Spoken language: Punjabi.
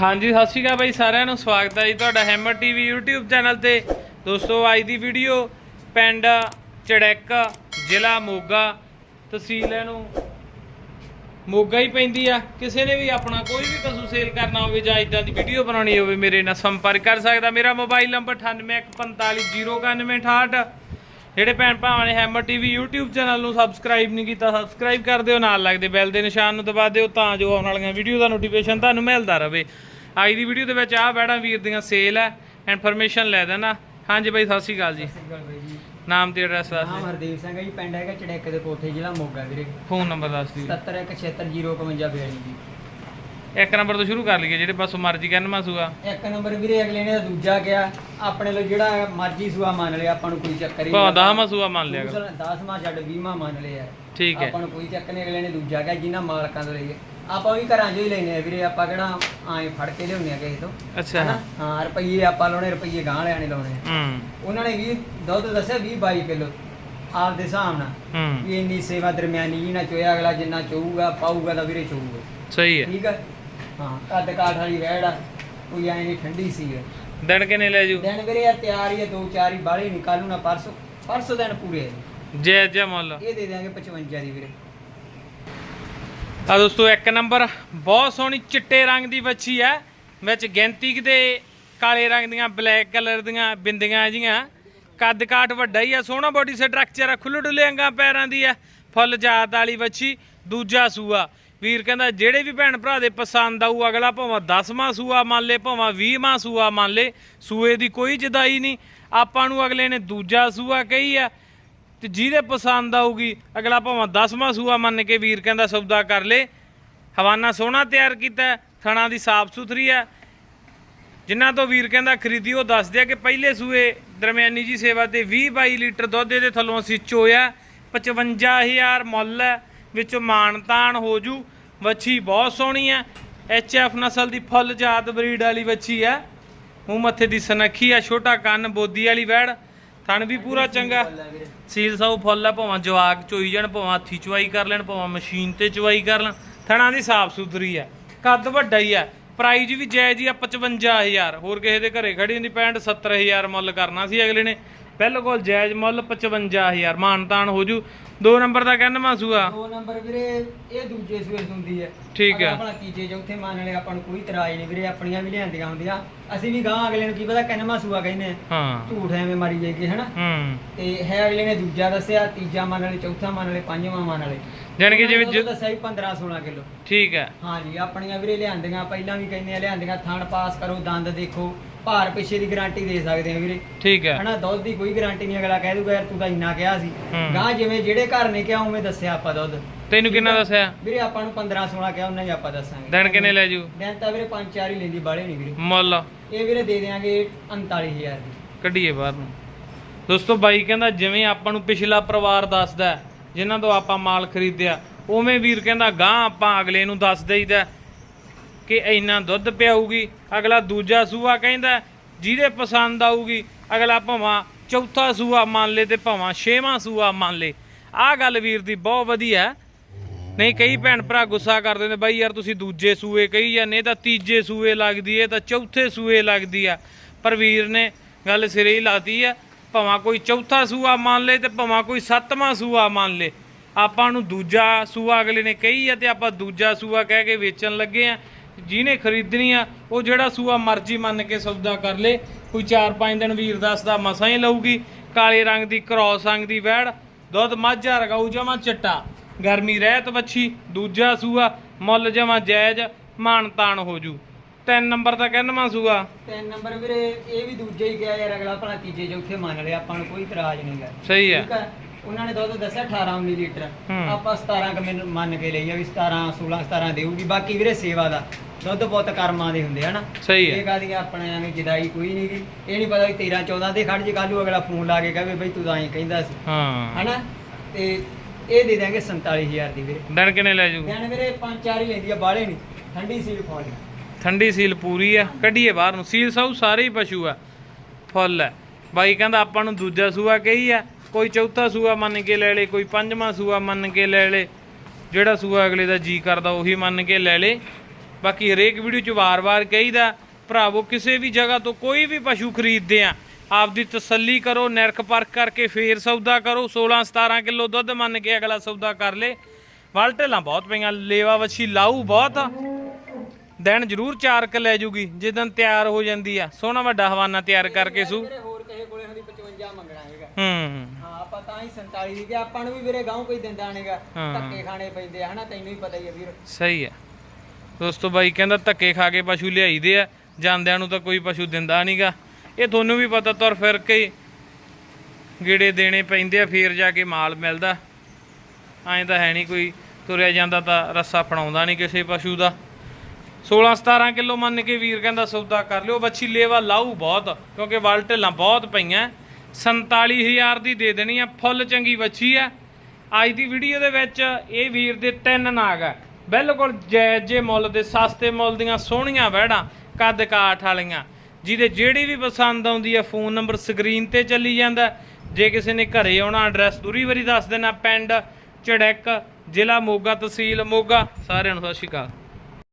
ਹਾਂਜੀ, ਸਤਿ ਸ਼੍ਰੀ ਅਕਾਲ ਬਾਈ, ਸਾਰਿਆਂ ਨੂੰ ਸਵਾਗਤ ਹੈ ਜੀ ਤੁਹਾਡਾ ਹੈਮਰ ਟੀਵੀ YouTube ਚੈਨਲ ਤੇ। ਦੋਸਤੋ, ਅੱਜ ਦੀ ਵੀਡੀਓ ਪਿੰਡ ਚੜੈਕ, ਜ਼ਿਲ੍ਹਾ ਮੋਗਾ। ਤਹਿਸੀਲ ਇਹਨੂੰ ਮੋਗਾ ਹੀ ਪੈਂਦੀ ਆ। ਕਿਸੇ ਨੇ ਵੀ ਆਪਣਾ ਕੋਈ ਵੀ ਪਸ਼ੂ ਸੇਲ ਕਰਨਾ ਹੋਵੇ ਜਾਂ ਇਦਾਂ ਦੀ ਵੀਡੀਓ ਬਣਾਉਣੀ ਹੋਵੇ, ਮੇਰੇ ਨਾਲ ਸੰਪਰਕ ਕਰ ਸਕਦਾ। ਮੇਰਾ ਮੋਬਾਈਲ ਨੰਬਰ 9815400968 ਜਿਹੜੇ ਭੈਣ ਭਰਾਵਾਂ ਨੇ ਹੈਮਰ ਟੀਵੀ YouTube ਚੈਨਲ ਨੂੰ ਸਬਸਕ੍ਰਾਈਬ ਨਹੀਂ ਕੀਤਾ ਸਬਸਕ੍ਰਾਈਬ ਕਰ ਦਿਓ। ਨਾਲ ਲੱਗਦੇ ਬੈਲ ਦੇ ਨਿਸ਼ਾਨ ਨੂੰ ਦਬਾ ਦਿਓ ਤਾਂ ਜੋ ਆਉਣ ਵਾਲੀਆਂ ਵੀਡੀਓ ਦਾ ਨੋਟੀਫਿਕੇਸ਼ਨ ਤੁਹਾਨੂੰ ਮਿਲਦਾ ਰਹੇ। ਅੱਜ ਦੀ ਵੀਡੀਓ ਦੇ ਵਿੱਚ ਆਹ ਬੈੜਾਂ ਵੀਰ ਦੀਆਂ ਸੇਲ ਹੈ ਇਨਫੋਰਮੇਸ਼ਨ ਲੈ ਦੇਣਾ। ਹਾਂਜੀ ਬਾਈ ਸਤਿ ਸ਼੍ਰੀ ਅਕਾਲ ਜੀ। ਨਾਮ ਤੇ ਐਡਰੈਸ ਦੱਸ ਨਾਮ ਦਿਓ ਹਰਦੀਪ ਸਿੰਘ ਹੈ ਜੀ ਪਿੰਡ ਹੈਗਾ ਚੜੈਕ ਦੇ ਕੋਠੇ ਜ਼ਿਲ੍ਹਾ ਮੋਗਾ ਵੀਰੇ। ਫੋਨ ਨੰਬਰ ਦੱਸ ਦਿਓ। 71760552 ਜੀ ਇੱਕ ਨੰਬਰ ਤੋਂ ਸ਼ੁਰੂ ਕਰ ਲਈਏ ਜਿਹੜੇ ਪਾਸੋਂ ਮਰਜ਼ੀ ਕਹਿਣ ਮਾਸੂਗਾ ਇੱਕ ਨੰਬਰ ਵੀਰੇ ਅਗਲੇ ਨੇ ਦੂਜਾ ਗਿਆ ਆਪਣੇ ਲੋ ਜਿਹੜਾ ਮਰਜ਼ੀ ਸੂਆ ਮੰਨ ਲਿਆ ਆਪਾਂ ਨੂੰ ਕੋਈ ਚੱਕਰ ਹੀ ਭਾਵੇਂ 10 ਮਾਸੂਆ ਮੰਨ ਲਿਆ ਕਰੋ। 10ਵਾਂ ਛੱਡ 20ਵਾਂ ਮੰਨ ਲਿਆ। ਠੀਕ ਹੈ। ਆਪਾਂ ਨੂੰ ਕੋਈ ਚੱਕਰ ਨਹੀਂ ਅਗਲੇ ਨੇ ਦੂਜਾ ਗਿਆ ਜਿਨ੍ਹਾਂ ਮਾਲਕਾਂ ਤੋਂ ਲਈਏ ਆਪਾਂ ਵੀ ਘਰਾਂ 'ਚੋਂ ਹੀ ਲੈਨੇ ਆ ਵੀਰੇ ਆਪਾਂ ਕਿਹੜਾ ਆਏ ਫੜ ਕੇ ਲਿਆਉਂਦੇ ਆ ਕਿਸੇ ਤੋਂ ਅੱਛਾ। ਹਨਾ? ਹਾਂ ਰੁਪਈਏ ਆਪਾਂ ਲਾਉਣੇ ਰੁਪਈਏ ਗਾਂ ਵਾਲਿਆਂ ਨੇ ਲਾਉਣੇ। ਹੂੰ। ਉਹਨਾਂ ਨੇ ਵੀ ਦੁੱਧ ਦੱਸਿਆ 20 22 ਕਿਲੋ ਆਪਦੇ ਹਿਸਾਬ ਨਾਲ। ਹੂੰ। ਵੀ ਇੰਨੀ ਸੇਵਾ ਦਰਮਿਆਨੀ ਜੀ ਨਾ ਚੋਇਆ ਅਗਲਾ ਜਿੰਨਾ ਚੋਊਗਾ ਪਾਊਗਾ ਤਾਂ ਵੀਰੇ ਚੋਊਗਾ। ਸਹੀ ਹੈ। ਠੀਕ ਹੈ? ਹਾਂ ਕੱਦ ਕਾਠ ਵਾਲੀ ਵਹਿੜ ਆ ਕੋਈ ਐ ਨਹੀਂ ਠੰਡੀ ਸੀ ਹੈ ਦਿਨ ਕਿੰਨੇ ਲੈ ਜੂ? ਦਿਨ ਵੀਰੇ ਆ ਤਿਆਰ ਹੀ ਆ ਦੋ ਚਾਰ ਹੀ ਬਾਹਲੇ ਨਹੀਂ ਕੱਲ ਨੂੰ ਨਾ ਪਰਸੋਂ। ਪਰਸੋਂ ਦਿਨ ਪੂਰੇ ਆ ਜੈ। ਜੈ ਮੁੱਲ। ਇਹ ਦੇ ਦਿਆਂਗੇ 55 ਦੀ ਵੀਰੇ। ਆ ਦੋਸਤੋ, ਇੱਕ ਨੰਬਰ ਬਹੁਤ ਸੋਹਣੀ ਚਿੱਟੇ ਰੰਗ ਦੀ ਵੱਛੀ ਹੈ, ਵਿੱਚ ਗਿਣਤੀ ਕਿਤੇ ਕਾਲੇ ਰੰਗ ਦੀਆਂ, ਬਲੈਕ ਕਲਰ ਦੀਆਂ, ਬਿੰਦੀਆਂ ਜੀਆਂ ਕੱਦ ਕਾਠ ਵੱਡਾ ਹੀ ਆ ਸੋਹਣਾ ਬੋਡੀ ਸਟਰਕਚਰ ਆ ਖੁੱਲੇ ਡੁੱਲੇ ਅੰਗਾਂ ਪੈਰਾਂ ਦੀ ਆ ਫੁੱਲ ਜਾਤ ਵਾਲੀ ਵੱਛੀ, ਦੂਜਾ ਸੂਆ। ਵੀਰ ਕਹਿੰਦਾ, ਜਿਹੜੇ ਵੀ ਭੈਣ ਭਰਾ ਦੇ ਪਸੰਦ ਆਊ, ਅਗਲਾ ਭਾਵੇਂ 10ਵਾਂ ਸੂਆ ਮੰਨ ਲੇ, ਭਾਵੇਂ 20ਵਾਂ ਸੂਆ ਮੰਨ ਲੇ, ਸੂਏ ਦੀ ਕੋਈ ਜਦਾਈ ਨਹੀਂ। ਆਪਾਂ ਨੂੰ ਅਗਲੇ ਨੇ ਦੂਜਾ ਸੂਆ ਕਹੀ ਆ ਤੇ ਜਿਹਦੇ ਪਸੰਦ ਆਊਗੀ, ਅਗਲਾ ਭਾਵੇਂ 10ਵਾਂ ਸੂਆ ਮੰਨ ਕੇ ਵੀਰ ਕਹਿੰਦਾ ਸੌਦਾ ਕਰ ਲੇ। ਹਵਾਨਾ ਸੋਹਣਾ ਤਿਆਰ ਕੀਤਾ, ਥਣਾ ਦੀ ਸਾਫ਼ ਸੁਥਰੀ ਹੈ ਜਿਨ੍ਹਾਂ ਤੋਂ ਵੀਰ ਕਹਿੰਦਾ ਖਰੀਦੀ, ਉਹ ਦੱਸਦੇ ਆ ਕਿ ਪਹਿਲੇ ਸੂਏ ਦਰਮਿਆਨੀ ਜੀ ਸੇਵਾ ਤੇ 20 22 ਲੀਟਰ ਦੁੱਧ ਇਹਦੇ ਥੱਲੋਂ ਅਸੀਂ ਚੋਇਆ। 55000 ਮੁੱਲ ਹੈ ਵਿੱਚੋਂ ਮਾਨਤਾਨ ਹੋ ਜੂ। ਵੱਛੀ ਬਹੁਤ ਸੋਹਣੀ ਹੈ ਐਚ ਐਫ ਨਸਲ ਦੀ ਫੁੱਲ ਜਾਤ ਬਰੀਡ ਵਾਲੀ ਵੱਛੀ ਹੈ ਮੂੰਹ ਮੱਥੇ ਦੀ ਸਨੱਖੀ ਆ, ਛੋਟਾ ਕੰਨ ਬੋਦੀ ਵਾਲੀ ਵੈੜ। ਥਣ ਵੀ ਪੂਰਾ ਚੰਗਾ। ਸੀਲ ਸਾਊ ਫੁੱਲ ਆ, ਭਾਵਾਂ ਜਵਾਕ ਚੋਈ ਜਾਣ, ਭਾਵਾਂ ਹੱਥੀ ਚਵਾਈ ਕਰ ਲੈਣ, ਭਾਵਾਂ ਮਸ਼ੀਨ ਤੇ ਚਵਾਈ ਕਰ ਲੈਣ। ਥਣਾ ਦੀ ਸਾਫ਼ ਸੁਥਰੀ ਆ। ਕੱਦ ਵੱਡਾ ਹੀ ਆ। ਪ੍ਰਾਈਜ਼ ਵੀ ਜਾਇਜ਼ ਹੀ ਆ 55000 ਹੋਰ ਕਿਸੇ ਦੇ ਘਰੇ ਖੜੀ ਹੁੰਦੀ 65 70000 ਮੁੱਲ ਕਰਨਾ ਸੀ ਅਗਲੇ ਨੇ। ਬਿਲਕੁਲ ਜਾਇਜ਼ ਮੁੱਲ 55000 ਮਾਨਤਾਨ ਹੋ ਜੂ। ਦੋ ਨੰਬਰ ਦਾ ਕਹਿੰਦਾ ਮਾਸੂਆ ਦੋ ਨੰਬਰ ਵੀਰੇ ਇਹ ਦੂਜੇ ਸੂਏ ਹੁੰਦੀ ਹੈ। ਠੀਕ ਹੈ। ਆਪਣਾ ਤੀਜੇ ਚੌਥੇ ਮੰਨ ਲਿਆ ਆਪਾਂ ਨੂੰ ਕੋਈ ਇਤਰਾਜ਼ ਨਹੀਂ ਵੀਰੇ ਆਪਣੀਆਂ ਵੀ ਲਿਆਂਦੀਆਂ ਹੁੰਦੀਆਂ। ਅਸੀਂ ਵੀ ਗਾਂ ਅਗਲੇ ਨੂੰ ਕੀ ਪਤਾ ਕਿੰਨਵਾਂ ਸੂਆ ਕਹਿੰਦੇ ਹਾਂ। ਝੂਠ ਐਵੇਂ ਮਾਰੀ ਜਾਈਏ ਹਨਾ? ਹੂੰ। ਤੇ ਹੈ ਅਗਲੇ ਨੇ ਦੂਜਾ ਦੱਸਿਆ ਤੀਜਾ ਮੰਨ ਲਏ ਚੌਥਾ ਮੰਨ ਲਏ ਪੰਜਵਾਂ ਮੰਨ ਲਏ ਜਾਣੀ ਕਿ ਜਿਵੇਂ ਉਹਨਾਂ ਨੇ ਜ- ਦੱਸਿਆ 15 16 ਕਿਲੋ। ਠੀਕ ਹੈ। ਹਾਂਜੀ ਆਪਣੀਆਂ ਵੀਰੇ ਲਿਆਂਦੀਆਂ ਪਹਿਲਾਂ ਵੀ ਕਹਿੰਦੇ ਆ ਲਿਆਂਦੀਆਂ ਥਣ ਪਾਸ ਕਰੋ ਦੰਦ ਦੇਖੋ। ਭਾਰ ਪਿੱਛੇ ਦੀ ਗਾਰੰਟੀ ਦੇ ਸਕਦੇ ਆ ਵੀਰੇ। ਠੀਕ ਹੈ। ਹਨਾ ਦੁੱਧ ਦੀ ਕੋਈ ਗਾਰੰਟੀ ਨਹੀਂ ਅਗਲਾ ਕਹਿ ਦੂਗਾ ਯਾਰ ਤੂੰ ਤਾਂ ਇੰਨਾ ਕਿਹਾ ਸੀ। ਹੂੰ। ਗਾਂ ਜਿਵੇਂ ਜਿਹੜੇ ਘਰ ਨੇ ਕਿਹਾ ਉਵੇਂ ਦੱਸਿਆ ਆਪਾਂ ਦੁੱਧ। ਤੈਨੂੰ ਕਿੰਨਾ ਦੱਸਿਆ? ਵੀਰੇ ਆਪਾਂ ਨੂੰ 15 16 ਕਿਹਾ ਉਹਨਾਂ ਹੀ ਆਪਾਂ ਦੱਸਾਂਗੇ। ਦਿਨ ਕਿੰਨੇ ਲੈ ਜੂ? ਦਿਨ ਤਾਂ ਵੀਰੇ 5-4 ਹੀ ਲੈਂਦੀ ਬਾਲੇ ਨਹੀਂ ਵੀਰੇ। ਮੁੱਲ। ਇਹ ਵੀਰੇ ਦੇ ਦਿਆਂਗੇ 39000 ਦੀ। ਕੱਢੀਏ ਬਾਹਰ ਨੂੰ। ਦੋਸਤੋ ਬਾਈ ਕਹਿੰਦਾ ਜਿਵੇਂ ਆਪਾਂ ਨੂੰ ਪਿਛਲਾ ਪਰਿਵਾਰ ਦੱਸਦਾ ਹੈ, ਜਿਨ੍ਹਾਂ ਤੋਂ ਆਪਾਂ ਮਾਲ ਖਰੀਦਿਆ ਉਵੇਂ ਵੀਰ ਕਹਿੰਦਾ ਗਾਂ ਆਪਾਂ ਅਗਲੇ ਨੂੰ ਦੱਸ ਦੇਈਦਾ। ਕਿ ਇੰਨਾ ਦੁੱਧ ਪਿਆਊਗੀ, ਅਗਲਾ ਦੂਜਾ ਸੂਆ ਕਹਿੰਦਾ, ਜਿਹਦੇ ਪਸੰਦ ਆਊਗੀ, ਅਗਲਾ ਭਾਵਾਂ ਚੌਥਾ ਸੂਆ ਮੰਨ ਲੇ ਤੇ ਭਾਵਾਂ ਛੇਵਾਂ ਸੂਆ ਮੰਨ ਲੇ। ਆਹ ਗੱਲ ਵੀਰ ਦੀ ਬਹੁਤ ਵਧੀਆ ਨਹੀਂ, ਕਈ ਭੈਣ ਭਰਾ ਗੁੱਸਾ ਕਰਦੇ ਨੇ, ਬਾਈ ਯਾਰ ਤੁਸੀਂ ਦੂਜੇ ਸੂਏ ਕਹੀ ਜਾਂਦੇ, ਇਹ ਤਾਂ ਤੀਜੇ ਸੂਏ ਲੱਗਦੀ ਏ ਤਾਂ ਚੌਥੇ ਸੂਏ ਲੱਗਦੀ ਆ ਪਰ ਵੀਰ ਨੇ ਗੱਲ ਸਿਰੇ ਹੀ ਲਾਤੀ ਆ ਭਾਵੇਂ ਕੋਈ ਚੌਥਾ ਸੂਆ ਮੰਨ ਲੇ ਤੇ ਭਾਵੇਂ ਕੋਈ ਸੱਤਵਾਂ ਸੂਆ ਮੰਨ ਲੇ। ਆਪਾਂ ਨੂੰ ਦੂਜਾ ਸੂਆ ਅਗਲੇ ਨੇ ਕਹੀ ਆ ਤੇ ਆਪਾਂ ਦੂਜਾ ਸੂਆ ਕਹਿ ਕੇ ਵੇਚਣ ਲੱਗੇ ਆ ਜਿਹਨੇ ਖਰੀਦਣੀ ਆ ਉਹ ਜਿਹੜਾ ਸੂਆ ਮਰਜ਼ੀ ਮੰਨ ਕੇ ਸੌਦਾ ਕਰ ਲੇ। ਕੋਈ 4-5 ਦਿਨ ਵੀਰ ਦੱਸਦਾ ਮਸਾਂ ਹੀ ਲਊਗੀ। ਕਾਲੇ ਰੰਗ ਦੀ ਕ੍ਰੋਸ ਰੰਗ ਦੀ ਵੈੜ ਦੁੱਧ ਮਾਝਾ ਰਗਾਊ ਜਮਾ ਚਿੱਟਾ। ਗਰਮੀ ਰਹਿਤ ਵੱਛੀ ਦੂਜਾ ਸੂਆ ਮੁੱਲ ਜਮਾ ਜਾਇਜ਼ ਮਾਨ ਤਾਨ ਹੋ ਜੂ। ਤਿੰਨ ਨੰਬਰ ਦਾ ਕਹਿੰਦਾ ਸੂਆ। ਤਿੰਨ ਨੰਬਰ ਵੀਰੇ ਇਹ ਵੀ ਦੂਜੇ ਹੀ ਗਿਆ ਯਾਰ ਅਗਲਾ ਭਲਾ ਤੀਜੇ ਚੌਥੇ ਮੰਨ ਲਿਆ ਆਪਾਂ ਨੂੰ ਕੋਈ ਇਤਰਾਜ਼ ਨਹੀਂ ਗਾ। ਸਹੀ ਹੈ। ਠੀਕ ਹੈ ਉਹਨਾਂ ਨੇ ਦੁੱਧ ਦੱਸਿਆ 18 19 ਲੀਟਰ। ਹੂੰ। ਆਪਾਂ 17 ਕ ਮੈਨੂੰ ਕੇ ਲਈ ਆ ਵੀ 17 16 17 ਦੇਊਗੀ। ਬਾਕੀ ਵੀਰੇ ਸੇਵਾ ਦਾ ਦੁੱਧ ਬਹੁਤ ਕਰਮਾਂ ਦੇ ਹੁੰਦੇ ਹਨਾ ਸਹੀ ਇਹ ਹੈ ਕਾਦੀ ਆਪਣੇ ਐਵੇਂ ਜਦਾਈ ਕੋਈ ਨਹੀਂ ਗੀ। ਇਹ ਨਹੀਂ ਪਤਾ ਵੀ 13 14 ਦੇ ਖੜ ਜੇ ਕੱਲੂ ਅਗਲਾ ਫੋਨ ਲਾ ਕੇ ਕਹੇ ਬਈ ਤੂੰ ਤਾਂ ਐਂ ਕਹਿੰਦਾ ਸੀ। ਹਾਂ। ਹਨਾ? ਤੇ ਇਹ ਦੇ ਦਾਂਗੇ 47000 ਦੀ ਵੀਰੇ। ਦਿਨ ਕਿੰਨੇ ਲੈ ਜੂ? ਕਹਿੰਦੇ ਵੀਰੇ ਪੰਜ ਚਾਰ ਹੀ ਲੈਂਦੀ ਆ ਬਾਲੇ ਨਹੀਂ। ਠੰਡੀ ਸੀਲ ਫੋਲ ਠੰਡੀ ਸੀਲ ਪੂਰੀ ਆ ਕੱਢੀਏ ਬਾਹਰ ਨੂੰ। ਸੀਲ ਸਭ ਸਾਰੇ ਹੀ ਪਸ਼ੂ ਆ। ਫੁੱਲ ਹੈ ਬਾਈ ਕਹਿੰਦਾ ਆਪਾਂ ਨੂੰ ਦੂਜਾ ਸੂਆ ਕਹੀ ਆ ਕੋਈ ਚੌਥਾ ਸੂਆ ਮੰਨ ਕੇ ਲੈ ਲੇ ਕੋਈ ਪੰਜਵਾਂ ਸੂਆ ਮੰਨ ਕੇ ਲੈ ਲੇ ਜਿਹੜਾ ਸੂਆ ਅਗਲੇ ਦਾ ਜੀ ਕਰਦਾ ਉਹੀ ਮੰਨ ਕੇ ਲੈ ਲੇ। ਬਾਕੀ ਹਰੇਕ ਵੀਡੀਓ 'ਚ ਵਾਰ-ਵਾਰ ਕਹੀਦਾ ਭਰਾਵੋ ਕਿਸੇ ਵੀ ਜਗ੍ਹਾ ਤੋਂ ਕੋਈ ਵੀ ਪਸ਼ੂ ਖਰੀਦਦੇ ਆ ਆਪਦੀ ਤਸੱਲੀ ਕਰੋ ਨਿਰਖ ਪਰਖ ਕਰਕੇ ਫੇਰ ਸੌਦਾ ਕਰੋ 16 17 ਕਿਲੋ ਦੁੱਧ ਮੰਨ ਕੇ ਅਗਲਾ ਸੌਦਾ ਕਰ ਲੇ। ਵੱਲ ਢੇਲਾਂ ਬਹੁਤ ਪਈਆਂ ਲੇਵਾ ਵੱਛੀ ਲਾਊ ਬਹੁਤ। ਆ ਦਿਨ ਜ਼ਰੂਰ ਚਾਰ ਕ ਲੈ ਜੂਗੀ ਜਿੱਦਨ ਤਿਆਰ ਹੋ ਜਾਂਦੀ ਆ। ਸੋਹਣਾ ਵੱਡਾ ਹਵਾਨਾ ਤਿਆਰ ਕਰਕੇ ਸੂ। ਵੀਰੇ ਹੋਰ ਕਿਸੇ ਕੋਲੇ ਹੁੰਦੀ 55 ਮੰਗਣਾ ਹੈਗਾ। ਹੂੰ ਹਾਂ। ਆਪਾਂ ਤਾਂ ਹੀ 47 ਦੀ ਕਿ ਆਪਾਂ ਨੂੰ ਵੀ ਵੀਰੇ ਗਾਉਂ ਕੋਈ ਦਿੰਦਾ ਨਹੀਂਗਾ ਹਾਂ। ਧੱਕੇ ਖਾਣੇ ਪੈਂਦੇ ਆ ਹਨਾ? ਤੈਨੂੰ ਹੀ ਪਤਾ ਹੀ ਆ ਵੀਰ। ਸਹੀ ਹੈ ਦੋਸਤੋ ਬਾਈ ਕਹਿੰਦਾ ਧੱਕੇ ਖਾ ਕੇ ਪਸ਼ੂ ਲਿਆਈਦੇ ਆ ਜਾਂਦਿਆਂ ਨੂੰ ਤਾਂ ਕੋਈ ਪਸ਼ੂ ਦਿੰਦਾ ਨਹੀਂਗਾ ਇਹ ਤੁਹਾਨੂੰ ਵੀ ਪਤਾ ਤੁਰ ਫਿਰ ਕੇ ਹੀ ਗੇੜੇ ਦੇਣੇ ਪੈਂਦੇ ਆ ਫੇਰ ਜਾ ਕੇ ਮਾਲ ਮਿਲਦਾ। ਐਂ ਤਾਂ ਹੈ ਨਹੀਂ ਕੋਈ ਤੁਰਿਆ ਜਾਂਦਾ ਤਾਂ ਰੱਸਾ ਫੜਾਉਂਦਾ ਨਹੀਂ ਕਿਸੇ ਪਸ਼ੂ ਦਾ। 16 17 ਕਿਲੋ ਮੰਨ ਕੇ ਵੀਰ ਕਹਿੰਦਾ ਸੌਦਾ ਕਰ ਲਿਓ। ਬੱਚੀ ਲੇਵਾ ਲਾਊ ਬਹੁਤ ਕਿਉਂਕਿ ਵੱਲ ਢਿੱਲਾਂ ਬਹੁਤ ਪਈਆਂ। 47000 ਦੀ ਦੇ ਦੇਣੀ ਆ, ਫੁੱਲ ਚੰਗੀ ਵੱਛੀ ਆ। ਅੱਜ ਦੀ ਵੀਡੀਓ ਦੇ ਵਿੱਚ ਇਹ ਵੀਰ ਦੇ ਤਿੰਨ ਨਾਗ ਆ। ਬਿਲਕੁਲ ਜਾਇਜ਼ ਜੇ ਮੁੱਲ ਦੇ, ਸਸਤੇ ਮੁੱਲ ਦੀਆਂ ਸੋਹਣੀਆਂ ਵਹਿੜਾਂ, ਕੱਦ ਕਾਠ ਵਾਲੀਆਂ। ਜਿਹਦੇ ਜਿਹੜੀ ਵੀ ਪਸੰਦ ਆਉਂਦੀ ਆ, ਫੋਨ ਨੰਬਰ ਸਕਰੀਨ ਤੇ ਚੱਲੀ ਜਾਂਦਾ। ਜੇ ਕਿਸੇ ਨੇ ਘਰੇ ਆਉਣਾ ਐਡਰੈਸ ਦੂਰੀ ਵਾਰੀ ਦੱਸ ਦੇਣਾ, ਪਿੰਡ ਚੜੈਕ ਜ਼ਿਲ੍ਹਾ ਮੋਗਾ, ਤਹਿਸੀਲ ਮੋਗਾ। ਸਾਰਿਆਂ ਨੂੰ ਸਤਿ ਸ਼੍ਰੀ ਅਕਾਲ।